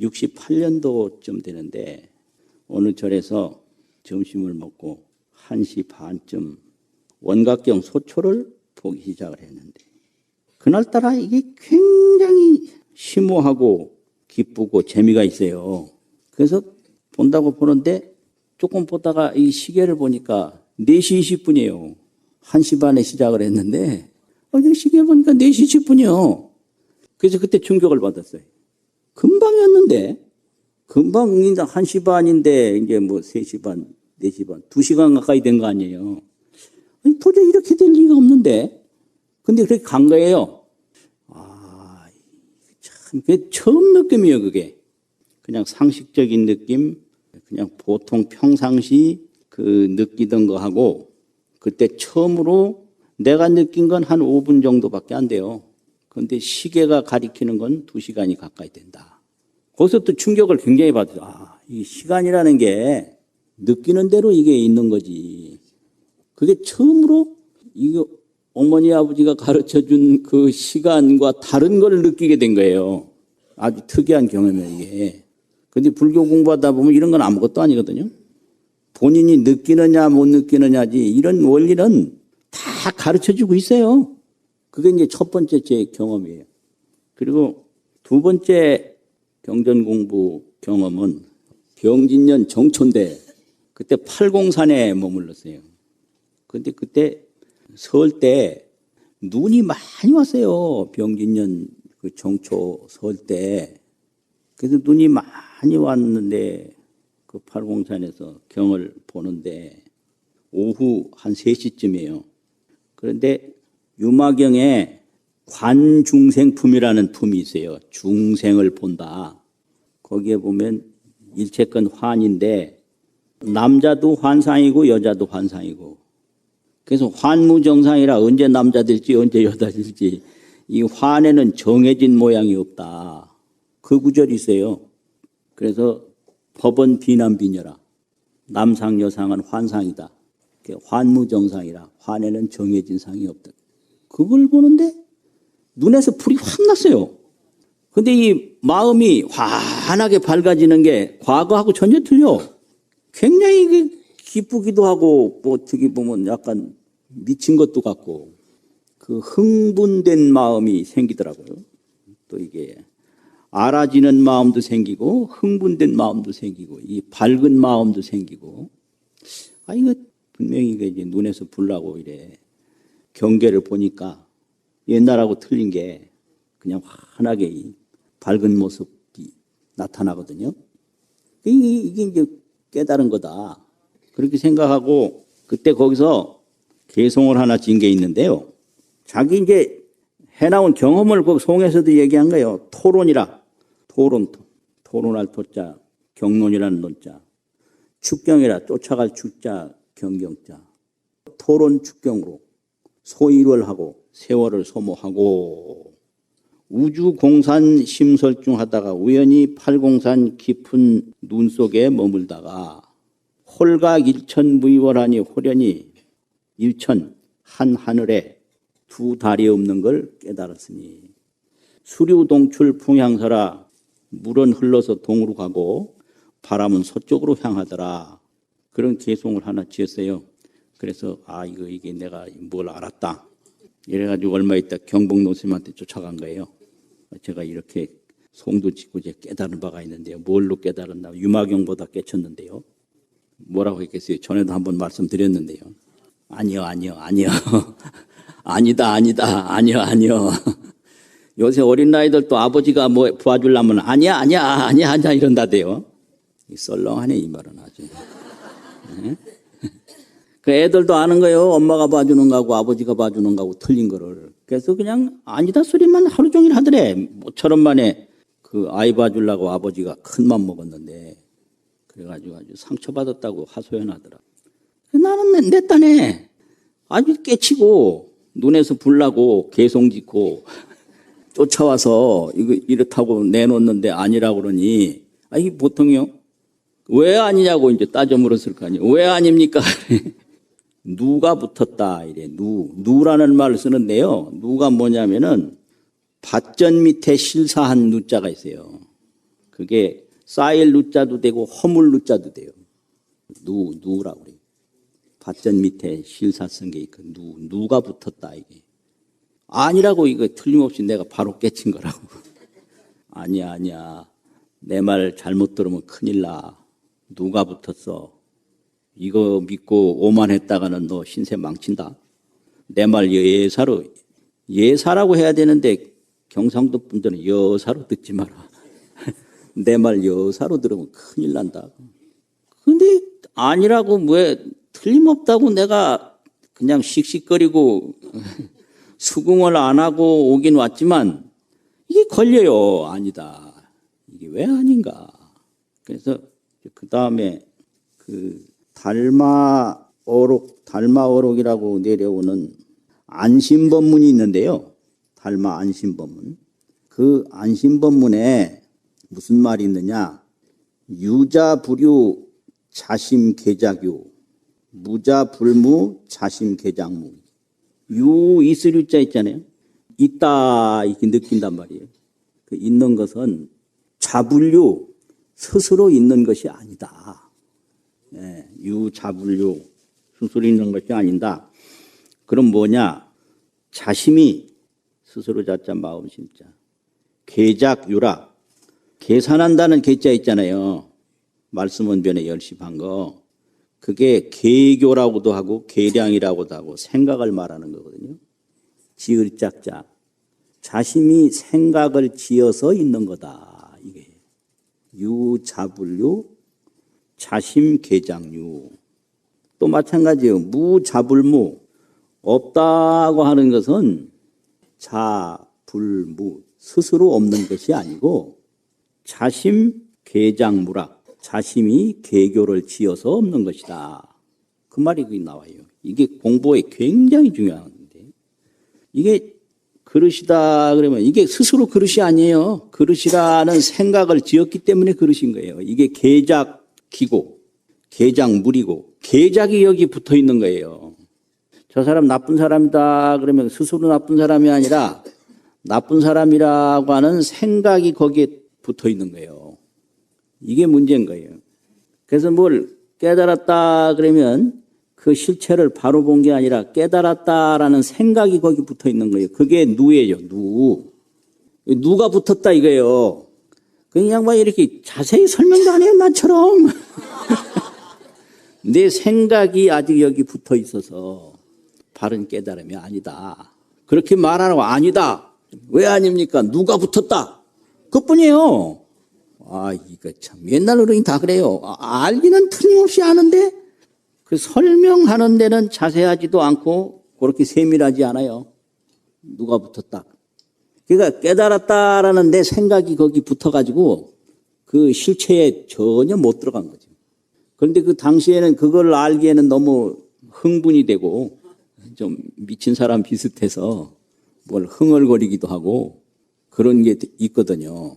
68년도쯤 되는데 어느 절에서 점심을 먹고 1시 반쯤 원각경 소초를 보기 시작을 했는데 그날따라 이게 굉장히 심오하고 기쁘고 재미가 있어요. 그래서 본다고 보는데 조금 보다가 이 시계를 보니까 4시 20분이에요. 1시 반에 시작을 했는데 어, 이 시계 보니까 4시 10분이요. 그래서 그때 충격을 받았어요. 금방이었는데 금방 이제 1시 반인데 이제 뭐 3시 반, 4시 반, 2시간 가까이 된 거 아니에요. 아니, 도저히 이렇게 될 리가 없는데. 근데 그렇게 간 거예요. 아, 참, 그게 처음 느낌이에요, 그게. 그냥 상식적인 느낌, 그냥 보통 평상시 그 느끼던 거 하고, 그때 처음으로 내가 느낀 건 한 5분 정도밖에 안 돼요. 근데 시계가 가리키는 건 2시간이 가까이 된다. 거기서 또 충격을 굉장히 받아요. 아, 이 시간이라는 게 느끼는 대로 이게 있는 거지. 그게 처음으로 이거 어머니 아버지가 가르쳐 준 그 시간과 다른 걸 느끼게 된 거예요. 아주 특이한 경험이에요, 이게. 근데 불교 공부하다 보면 이런 건 아무것도 아니거든요. 본인이 느끼느냐 못 느끼느냐지 이런 원리는 다 가르쳐 주고 있어요. 그게 이제 첫 번째 제 경험이에요. 그리고 두 번째 경전 공부 경험은 병진년 정촌대 그때 팔공산에 머물렀어요. 근데 그때 설 때 눈이 많이 왔어요. 병진년 그 정초 설 때. 그래서 눈이 많이 왔는데 그 팔공산에서 경을 보는데 오후 한 3시쯤이에요. 그런데 유마경에 관중생품이라는 품이 있어요. 중생을 본다. 거기에 보면 일체권 환인데 남자도 환상이고 여자도 환상이고 그래서 환무정상이라 언제 남자 될지 언제 여자 될지 이 환에는 정해진 모양이 없다. 그 구절이 있어요. 그래서 법은 비남비녀라. 남상 여상은 환상이다. 환무정상이라 환에는 정해진 상이 없다. 그걸 보는데 눈에서 불이 확 났어요. 근데 이 마음이 환하게 밝아지는 게 과거하고 전혀 틀려. 굉장히 그 기쁘기도 하고 뭐 어떻게 보면 약간 미친 것도 같고 그 흥분된 마음이 생기더라고요. 또 이게 알아지는 마음도 생기고 흥분된 마음도 생기고 이 밝은 마음도 생기고 아 이거 분명히 이제 눈에서 불나고 이래 경계를 보니까 옛날하고 틀린 게 그냥 환하게 이 밝은 모습이 나타나거든요. 이게, 이게 이제 깨달은 거다. 그렇게 생각하고 그때 거기서 개송을 하나 진 게 있는데요. 자기 이제 해나온 경험을 그 송에서도 얘기한 거예요. 토론이라. 토론, 토론할 토자, 경론이라는 논자. 축경이라 쫓아갈 축자, 경경자. 토론 축경으로 소일을 하고 세월을 소모하고 우주 공산 심설중 하다가 우연히 팔공산 깊은 눈 속에 머물다가 홀각 일천 무이월하니 호련히 일천 한 하늘에 두 달이 없는 걸 깨달았으니 수류 동출 풍향서라 물은 흘러서 동으로 가고 바람은 서쪽으로 향하더라 그런 개송을 하나 지었어요. 그래서 아 이거 이게 내가 뭘 알았다. 이래가지고 얼마 있다 경복노 스님한테 쫓아간 거예요. 제가 이렇게 송도 짓고 이제 깨달은 바가 있는데요. 뭘로 깨달았나? 유마경보다 깨쳤는데요. 뭐라고 했겠어요? 전에도 한번 말씀드렸는데요. 아니요, 아니요, 아니요. 아니다, 아니다, 아니요, 아니요. 요새 어린 아이들 또 아버지가 뭐 도와주려면 아니야, 아니야, 아니야, 아니야 이런다대요. 썰렁하네 이 말은 아주. 네? 그 애들도 아는 거예요. 엄마가 봐주는 거하고 아버지가 봐주는 거하고 틀린 거를. 그래서 그냥 아니다 소리만 하루 종일 하더래. 모처럼 만에 그 아이 봐주려고 아버지가 큰 맘 먹었는데 그래가지고 아주 상처받았다고 하소연하더라. 나는 내, 내 딴에 아주 깨치고 눈에서 불나고 개송 짓고 쫓아와서 이거 이렇다고 내놓는데 아니라고 그러니 아 이게 보통이요? 왜 아니냐고 이제 따져 물었을 거 아니에요. 왜 아닙니까? 누가 붙었다 이래 누 누라는 말을 쓰는데요. 누가 뭐냐면은 밭전 밑에 실사한 누자가 있어요. 그게 쌓일 누자도 되고 허물 누자도 돼요. 누 누라고 그래요. 밭전 밑에 실사 쓴 게 있고 누 누가 붙었다 이게 아니라고 이거 틀림없이 내가 바로 깨친 거라고. 아니야 아니야 내 말 잘못 들으면 큰일 나. 누가 붙었어? 이거 믿고 오만했다가는 너 신세 망친다. 내 말 예사로 예사라고 해야 되는데 경상도 분들은 여사로 듣지 마라. 내 말 여사로 들으면 큰일 난다. 근데 아니라고 왜 틀림없다고 내가 그냥 씩씩거리고 수긍을 안 하고 오긴 왔지만 이게 걸려요. 아니다. 이게 왜 아닌가. 그래서 그 다음에 그 달마 어록, 달마 어록이라고 내려오는 안심법문이 있는데요. 달마 안심법문. 그 안심법문에 무슨 말이 있느냐. 유자불유 자심계작유, 무자불무 자심계작무. 유 이슬유자 있잖아요. 있다 이렇게 느낀단 말이에요. 그 있는 것은 자불유 스스로 있는 것이 아니다. 예, 유 자불유 스스로 있는 것이 아니다. 그럼 뭐냐? 자심이 스스로 자자 마음 심자. 계작유라 계산한다는 계자 있잖아요. 말씀원변에 열심한 거. 그게 계교라고도 하고 계량이라고도 하고 생각을 말하는 거거든요. 지을 짝자. 자심이 생각을 지어서 있는 거다. 이게 유자불유 자심계장유. 또 마찬가지예요. 무자불무 없다고 하는 것은 자불무 스스로 없는 것이 아니고 자심 계장무라 자심이 계교를 지어서 없는 것이다. 그 말이 나와요. 이게 공부에 굉장히 중요한데 이게 그릇이다 그러면 이게 스스로 그릇이 아니에요. 그릇이라는 생각을 지었기 때문에 그릇인 거예요. 이게 계작 기고 계작 물이고 계작이 여기 붙어 있는 거예요. 저 사람 나쁜 사람이다 그러면 스스로 나쁜 사람이 아니라 나쁜 사람이라고 하는 생각이 거기에 붙어 있는 거예요. 이게 문제인 거예요. 그래서 뭘 깨달았다 그러면 그 실체를 바로 본 게 아니라 깨달았다라는 생각이 거기 붙어 있는 거예요. 그게 누예요, 누. 누가 붙었다 이거예요. 그 양반이 이렇게 자세히 설명도 안 해요, 나처럼. 내 생각이 아직 여기 붙어 있어서 바른 깨달음이 아니다. 그렇게 말하라고 아니다. 왜 아닙니까? 누가 붙었다. 그뿐이에요. 아, 이거 참 옛날 어른이 다 그래요. 아, 알기는 틀림없이 아는데 그 설명하는 데는 자세하지도 않고 그렇게 세밀하지 않아요. 누가 붙었다. 그러니까 깨달았다라는 내 생각이 거기 붙어가지고 그 실체에 전혀 못 들어간 거죠. 그런데 그 당시에는 그걸 알기에는 너무 흥분이 되고 좀 미친 사람 비슷해서 뭘 흥얼거리기도 하고 그런 게 있거든요.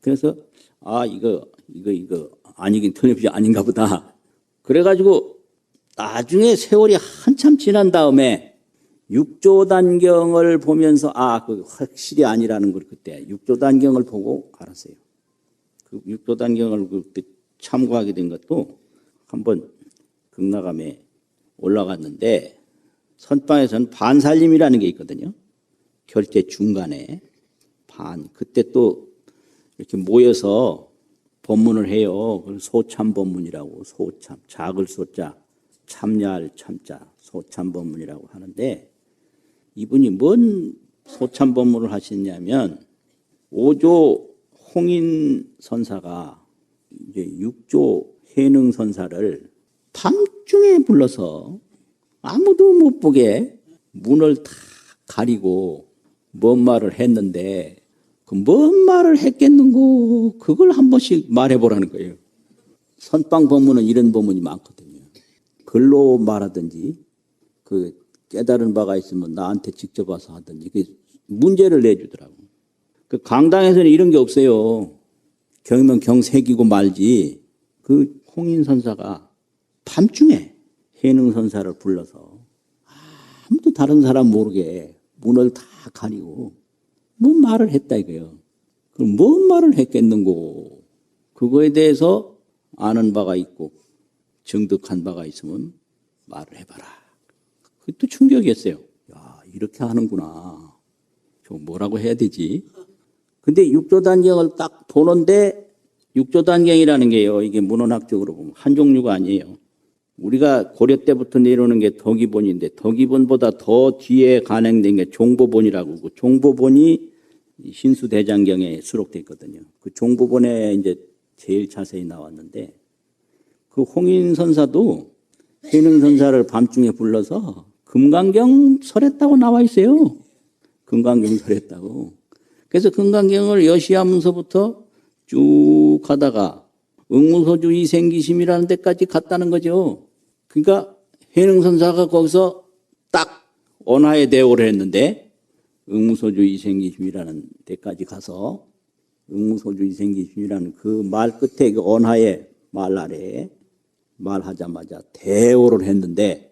그래서 아 이거 이거 이거 아니긴 틀림없이 아닌가 보다. 그래가지고 나중에 세월이 한참 지난 다음에 육조단경을 보면서 아, 그 확실히 아니라는 걸 그때 육조단경을 보고 알았어요. 그 육조단경을 그때 참고하게 된 것도 한번 극락암에 올라갔는데 선방에서는 반살림이라는 게 있거든요. 결제 중간에 반 그때 또 이렇게 모여서 법문을 해요. 소참 법문이라고 소참 작을 소자 참야할 참자 소참 법문이라고 하는데 이분이 뭔 소참 법문을 하셨냐면 오조 홍인 선사가 이제 육조 해능 선사를 밤중에 불러서 아무도 못 보게 문을 다 가리고 뭔 말을 했는데 그 뭔 말을 했겠는고 그걸 한 번씩 말해보라는 거예요. 선방 법문은 이런 법문이 많거든요. 글로 말하든지 그 깨달은 바가 있으면 나한테 직접 와서 하든지 그 문제를 내주더라고. 그 강당에서는 이런 게 없어요. 경이면 경 새기고 말지. 그 홍인 선사가 밤중에 해능 선사를 불러서 아무도 다른 사람 모르게 문을 다 가리고 뭔 말을 했다 이거요. 그럼 뭔 말을 했겠는고. 그거에 대해서 아는 바가 있고 정득한 바가 있으면 말을 해봐라. 그것도 충격이었어요. 야, 이렇게 하는구나. 저 뭐라고 해야 되지? 근데 육조단경을 딱 보는데 육조단경이라는 게요. 이게 문헌학적으로 보면 한 종류가 아니에요. 우리가 고려 때부터 내려오는 게 덕이본인데 덕이본보다 더 뒤에 간행된 게 종보본이라고 그 종보본이 이 신수대장경에 수록돼 있거든요. 그 종보본에 이제 제일 자세히 나왔는데 그 홍인 선사도 해능 선사를 밤중에 불러서 금강경 설했다고 나와 있어요. 금강경 설했다고. 그래서 금강경을 여시하면서부터 쭉 가다가 응무소주 이생기심이라는 데까지 갔다는 거죠. 그러니까 해능 선사가 거기서 딱 언하의 대오를 했는데 응무소주 이생기심이라는 데까지 가서 응무소주 이생기심이라는 그 말 끝에 그 언하의 말 아래에 말하자마자 대오를 했는데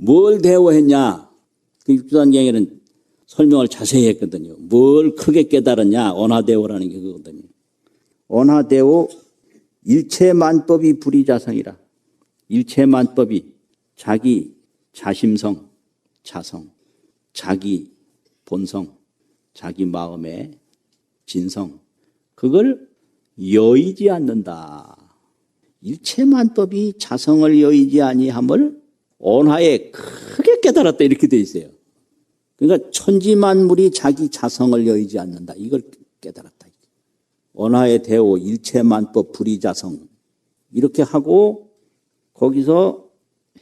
뭘 대오했냐? 그 육주단경에는 설명을 자세히 했거든요. 뭘 크게 깨달았냐? 언하대오라는 게 그거거든요. 언하대오 일체만법이 불이자성이라. 일체만법이 자기 자심성, 자성, 자기 본성, 자기 마음의 진성, 그걸 여의지 않는다. 일체만법이 자성을 여의지 아니함을 언하에 크게 깨달았다 이렇게 돼 있어요. 그러니까 천지만물이 자기 자성을 여의지 않는다. 이걸 깨달았다. 언하의 대오 일체만법 불이자성 이렇게 하고 거기서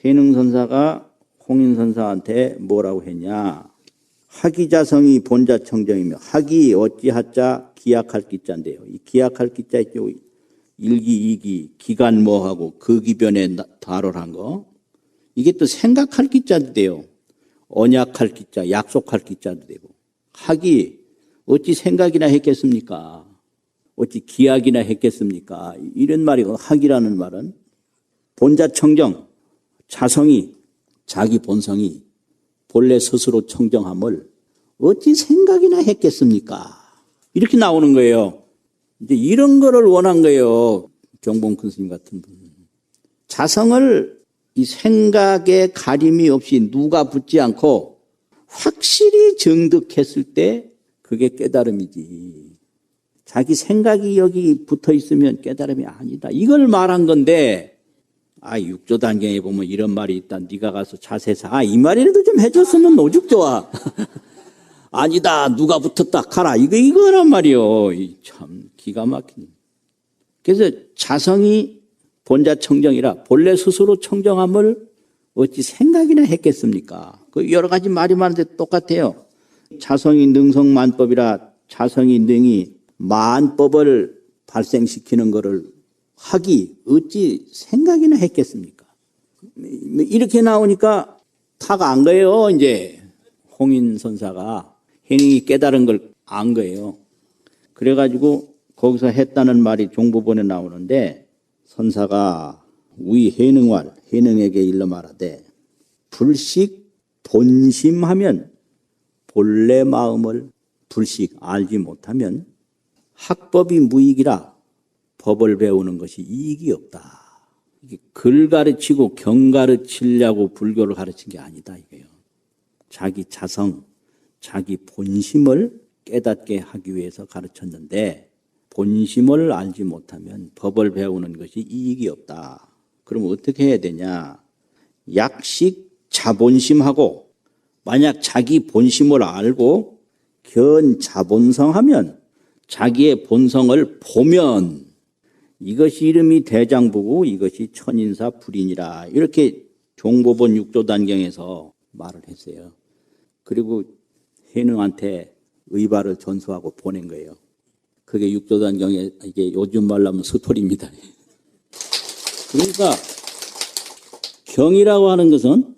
해능선사가 홍인선사한테 뭐라고 했냐 학이자성이 본자청정이며 학이 어찌하자 기약할 기자인데요. 이 기약할 기자 있죠. 일기, 이기, 기간 뭐하고 그 기변에 발언한 거. 이게 또 생각할 기자도 돼요. 언약할 기자, 약속할 기자도 되고. 학이 어찌 생각이나 했겠습니까? 어찌 기약이나 했겠습니까? 이런 말이고 학이라는 말은 본자 청정, 자성이 자기 본성이 본래 스스로 청정함을 어찌 생각이나 했겠습니까? 이렇게 나오는 거예요. 이제 이런 거를 원한 거예요. 경봉 큰 스님 같은 분. 자성을 이 생각에 가림이 없이 누가 붙지 않고 확실히 정득했을 때 그게 깨달음이지. 자기 생각이 여기 붙어 있으면 깨달음이 아니다. 이걸 말한 건데, 아, 육조 단경에 보면 이런 말이 있다. 네가 가서 자세사. 아, 이 말이라도 좀 해줬으면 오죽 좋아. 아니다. 누가 붙었다. 가라. 이거, 이거란 말이요. 이 참, 기가 막힌. 그래서 자성이 본자 청정이라 본래 스스로 청정함을 어찌 생각이나 했겠습니까? 그 여러 가지 말이 많은데 똑같아요. 자성이 능성만법이라 자성이 능이 만법을 발생시키는 것을 하기 어찌 생각이나 했겠습니까? 이렇게 나오니까 타가 안 거예요. 이제 홍인 선사가 해능이 깨달은 걸 안 거예요. 그래가지고 거기서 했다는 말이 종부본에 나오는데 선사가 위 해능활 해능에게 일러 말하되 불식 본심하면 본래 마음을 불식 알지 못하면 학법이 무익이라 법을 배우는 것이 이익이 없다. 이게 글 가르치고 경 가르치려고 불교를 가르친 게 아니다 이거예요. 자기 자성, 자기 본심을 깨닫게 하기 위해서 가르쳤는데 본심을 알지 못하면 법을 배우는 것이 이익이 없다. 그럼 어떻게 해야 되냐? 약식 자본심하고 만약 자기 본심을 알고 견 자본성하면 자기의 본성을 보면 이것이 이름이 대장부고 이것이 천인사 불인이라 이렇게 종보본 육조단경에서 말을 했어요. 그리고 해능한테 의발을 전수하고 보낸 거예요. 그게 육조단경에 이게 요즘 말로 하면 스토리입니다. 그러니까 경이라고 하는 것은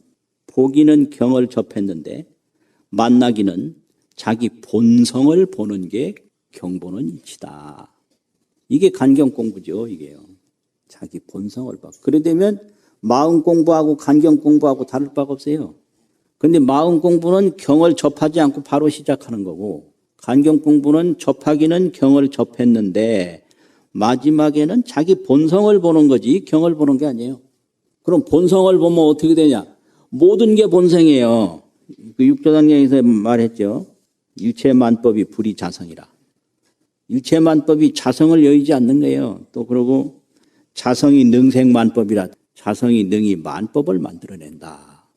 보기는 경을 접했는데 만나기는 자기 본성을 보는 게 경보는 이치다. 이게 간경 공부죠, 이게요. 자기 본성을 봐. 그래 되면 마음 공부하고 간경 공부하고 다를 바가 없어요. 근데 마음 공부는 경을 접하지 않고 바로 시작하는 거고, 간경 공부는 접하기는 경을 접했는데, 마지막에는 자기 본성을 보는 거지 경을 보는 게 아니에요. 그럼 본성을 보면 어떻게 되냐? 모든 게 본성이에요. 그 육조당량에서 말했죠. 일체만법이 불이 자성이라. 일체만법이 자성을 여의지 않는 거예요. 또 그러고 자성이 능생만법이라 자성이 능히 만법을 만들어낸다.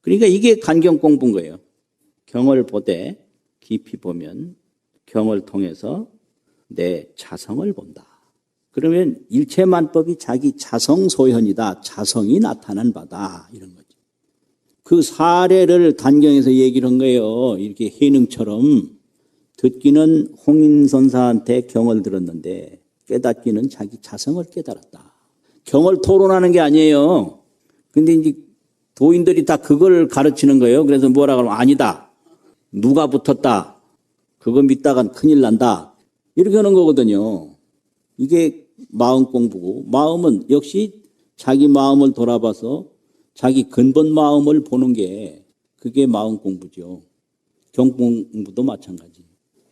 그러니까 이게 간경 공부인 거예요. 경을 보되 깊이 보면 경을 통해서 내 자성을 본다. 그러면 일체만법이 자기 자성 소현이다. 자성이 나타난 바다. 이런 거죠. 그 사례를 단경에서 얘기를 한 거예요. 이렇게 해능처럼 듣기는 홍인선사한테 경을 들었는데 깨닫기는 자기 자성을 깨달았다. 경을 토론하는 게 아니에요. 근데 이제 도인들이 다 그걸 가르치는 거예요. 그래서 뭐라 그러면 아니다. 누가 붙었다. 그거 믿다간 큰일 난다. 이렇게 하는 거거든요. 이게 마음 공부고 마음은 역시 자기 마음을 돌아봐서 자기 근본 마음을 보는 게 그게 마음 공부죠. 경 공부도 마찬가지.